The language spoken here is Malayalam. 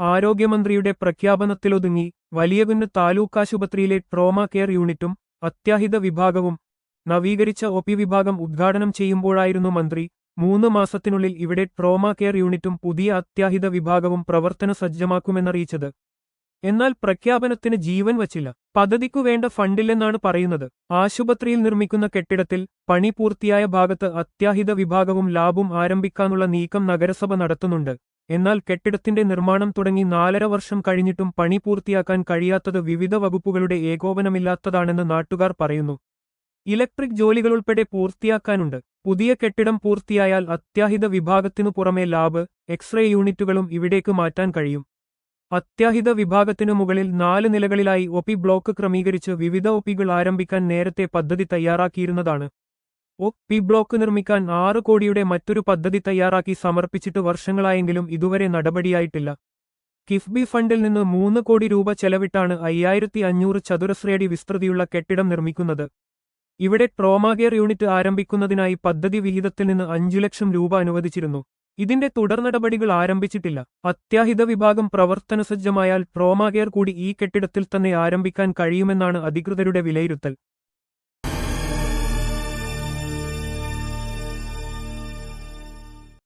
ആരോഗ്യമന്ത്രിയുടെ പ്രഖ്യാപനത്തിലൊതുങ്ങി വലിയകുന്ന് താലൂക്ക് ആശുപത്രിയിലെ ട്രോമ കെയർ യൂണിറ്റും അത്യാഹിത വിഭാഗവും നവീകരിച്ച ഒ പി വിഭാഗം ഉദ്ഘാടനം ചെയ്യുമ്പോഴായിരുന്നു മന്ത്രി. മൂന്ന് മാസത്തിനുള്ളിൽ ഇവിടെ ട്രോമ കെയർ യൂണിറ്റും പുതിയ അത്യാഹിത വിഭാഗവും പ്രവർത്തന സജ്ജമാക്കുമെന്നറിയിച്ചത് എന്നാൽ പ്രഖ്യാപനത്തിന് ജീവൻ വച്ചില്ല. പദ്ധതിക്കു വേണ്ട ഫണ്ടില്ലെന്നാണ് പറയുന്നത്. ആശുപത്രിയിൽ നിർമ്മിക്കുന്ന കെട്ടിടത്തിൽ പണി പൂർത്തിയായ ഭാഗത്ത് അത്യാഹിത വിഭാഗവും ലാബും ആരംഭിക്കാനുള്ള നീക്കം നഗരസഭ നടത്തുന്നുണ്ട്. എന്നാൽ കെട്ടിടത്തിന്റെ നിർമ്മാണം തുടങ്ങി നാലര വർഷം കഴിഞ്ഞിട്ടും പണി പൂർത്തിയാക്കാൻ കഴിയാത്തത് വിവിധ വകുപ്പുകളുടെ ഏകോപനമില്ലാത്തതാണെന്ന് നാട്ടുകാർ പറയുന്നു. ഇലക്ട്രിക് ജോലികളുൾപ്പെടെ പൂർത്തിയാക്കാനുണ്ട്. പുതിയ കെട്ടിടം പൂർത്തിയായാൽ അത്യാഹിത വിഭാഗത്തിനു പുറമെ ലാബ് എക്സ്റേ യൂണിറ്റുകളും ഇവിടേക്ക് മാറ്റാൻ കഴിയും. അത്യാഹിത വിഭാഗത്തിനു മുകളിൽ നാല് നിലകളിലായി ഒപി ബ്ലോക്ക് ക്രമീകരിച്ച് വിവിധ ഒപികൾ ആരംഭിക്കാൻ നേരത്തെ പദ്ധതി തയ്യാറാക്കിയിരുന്നതാണ്. ഒ പി ബ്ലോക്ക് നിർമ്മിക്കാൻ ആറ് കോടിയുടെ മറ്റൊരു പദ്ധതി തയ്യാറാക്കി സമർപ്പിച്ചിട്ട് വർഷങ്ങളായെങ്കിലും ഇതുവരെ നടപടിയായിട്ടില്ല. കിഫ്ബി ഫണ്ടിൽ നിന്ന് മൂന്ന് കോടി രൂപ ചെലവിട്ടാണ് അയ്യായിരത്തി അഞ്ഞൂറ് ചതുരശ്രയടി വിസ്തൃതിയുള്ള കെട്ടിടം നിർമ്മിക്കുന്നത്. ഇവിടെ ട്രോമാകെയർ യൂണിറ്റ് ആരംഭിക്കുന്നതിനായി പദ്ധതി വിഹിതത്തിൽ നിന്ന് അഞ്ചു ലക്ഷം രൂപ അനുവദിച്ചിരുന്നു. ഇതിന്റെ തുടർ നടപടികൾ ആരംഭിച്ചിട്ടില്ല. അത്യാഹിത വിഭാഗം പ്രവർത്തനസജ്ജമായാൽ ട്രോമാകെയർ കൂടി ഈ കെട്ടിടത്തിൽ തന്നെ ആരംഭിക്കാൻ കഴിയുമെന്നാണ് അധികൃതരുടെ വിലയിരുത്തൽ.